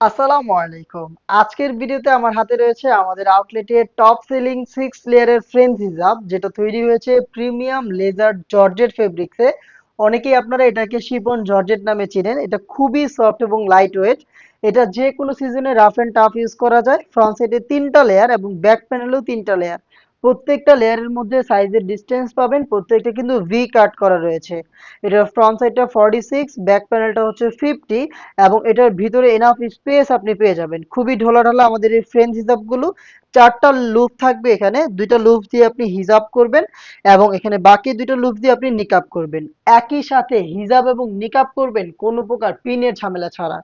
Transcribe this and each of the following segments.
আসসালামু আলাইকুম। আজকের ভিডিওতে আমার হাতে রয়েছে আমাদের আউটলেটের টপ সেলিং সিক্স লেয়ারের ফ্রেঞ্চ হিজাব যেটা তৈরি হয়েছে প্রিমিয়াম লেজার জর্জেট ফেব্রিক্সে অনেকেই আপনারা এটাকে শিপন জর্জেট নামে চেনেন। এটা খুবই সফট এবং লাইট ওয়েট এটা যে কোনো সিজনে রাফ অ্যান্ড টাফ ইউজ করা যায়। ফ্রন্ট সাইডে তিনটা লেয়ার এবং ব্যাক প্যানেলেও তিনটা লেয়ার প্রত্যেকটা লেয়ারের মধ্যে সাইজের ডিস্টেন্স পাবেন, প্রত্যেকটা কিন্তু ভি কাট করা রয়েছে। এটার ফ্রন্ট সাইডটা ফর্টি সিক্স ব্যাক প্যানেলটা হচ্ছে ফিফটি এবং এটার ভিতরে এনাফ স্পেস আপনি পেয়ে যাবেন। খুবই ঢোলাঢালা আমাদের এই ফ্রেঞ্চ হিসাবগুলো। চারটা লুপ থাকবে এখানে। দুইটা লুপ দিয়ে আপনি হিজাব করবেন এবং এখানে বাকি দুইটা লুপ দিয়ে আপনি নিকাপ করবেন। একই সাথে হিজাব এবং নিকাব করবেন কোনো প্রকার পিনের ঝামেলা ছাড়া।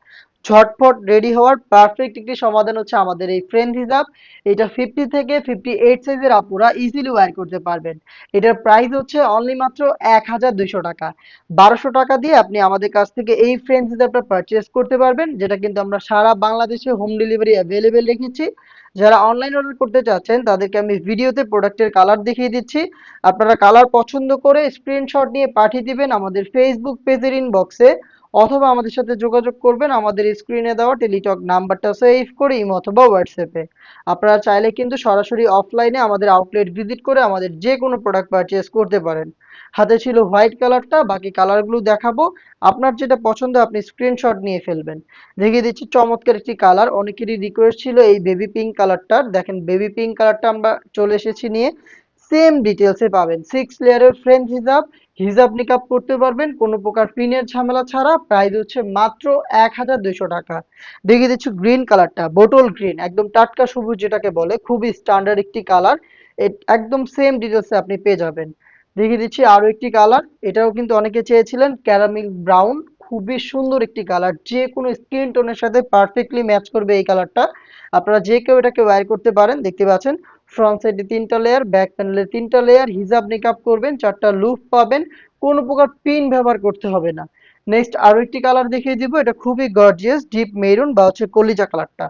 ঝটফট রেডি হওয়ার পারফেক্ট একটি সমাধান হচ্ছে আমাদের এই ফ্রেন্ড হিসাব এটা ফিফটি থেকে ফিফটি এইট সাইজের আপুরা ইজিলি ওয়্যার করতে পারবেন। এটার প্রাইস হচ্ছে অনলি মাত্র এক হাজার দুইশো টাকা। বারোশো টাকা দিয়ে আপনি আমাদের কাছ থেকে এই ফ্রেন্ড হিসাবটা পারচেস করতে পারবেন, যেটা কিন্তু আমরা সারা বাংলাদেশে হোম ডেলিভারি অ্যাভেলেবেল রেখেছি। যারা অনলাইন অর্ডার করতে চাচ্ছেন, তাদেরকে আমি ভিডিওতে প্রোডাক্টের কালার দেখিয়ে দিচ্ছি। আপনারা কালার পছন্দ করে স্ক্রিনশট নিয়ে পাঠিয়ে দিবেন আমাদের ফেসবুক পেজের ইনবক্সে অথবা আমাদের সাথে যোগাযোগ করবেন, আমাদের স্ক্রিনে দেওয়া টেলিটক নাম্বারটা সেভ করে ইমো অথবা হোয়াটসঅ্যাপে আপনারা চাইলে কিন্তু সরাসরি অফলাইনে আমাদের আউটলেট ভিজিট করে আমাদের যে কোনো প্রোডাক্ট পারচেস করতে পারেন। হাতে ছিল হোয়াইট কালারটা বাকি কালারগুলো দেখাবো। আপনার যেটা পছন্দ, আপনি স্ক্রিনশট নিয়ে ফেলবেন। দেখিয়ে দিচ্ছি চমৎকার একটি কালার অনেকেরই রিকোয়েস্ট ছিল এই বেবি পিঙ্ক কালারটার দেখেন বেবি পিঙ্ক কালারটা আমরা চলে এসেছি নিয়ে। সেম ডিটেলসে পাবেন। সিক্স লেয়ারের ফ্রেঞ্চ হিজাব হিজাব নিকাপ করতে পারবেন, কোনো প্রকার পিনের ঝামেলা ছাড়া। প্রাইস হচ্ছে মাত্র এক হাজার দুইশো টাকা। দেখিয়ে দিচ্ছি গ্রিন কালারটা বোটল গ্রিন একদম টাটকা সবুজ যেটাকে বলে, খুবই স্ট্যান্ডার্ড একটি কালার একদম সেম ডিটেলসে আপনি পেয়ে যাবেন। দেখিয়ে দিচ্ছি আরও একটি কালার এটাও কিন্তু অনেকে চেয়েছিলেন ক্যারামিল ব্রাউন খুবই সুন্দর একটি কালার যে কোনো স্কিন টোনের সাথে পারফেক্টলি ম্যাচ করবে এই কালারটা আপনারা যে কেউ এটাকে ওয়্যার করতে পারেন, দেখতে পাচ্ছেন ফ্রন্ট সাইডে তিনটা লেয়ার ব্যাক প্যানেলে তিনটা লেয়ার হিজাব নিকাপ করবেন, চারটা লুপ পাবেন, কোনো প্রকার পিন ব্যবহার করতে হবে না। নেক্সট আরও একটি কালার দেখিয়ে দিব, এটা খুবই গর্জিয়াস ডিপ মেরুন বা হচ্ছে কলিজা কালারটা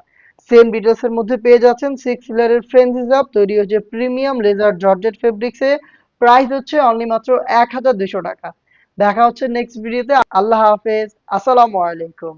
সেম ডিটেলস এর মধ্যে পেয়ে যাচ্ছেন সিক্স লেয়ারের ফ্রেঞ্চ হিজাব তৈরি হচ্ছে প্রিমিয়াম লেজার জর্জেট ফেব্রিক্সে প্রাইস হচ্ছে অনলি মাত্র এক হাজার দুশো টাকা। দেখা হচ্ছে নেক্সট ভিডিওতে আল্লাহ হাফেজ। আসসালামু আলাইকুম।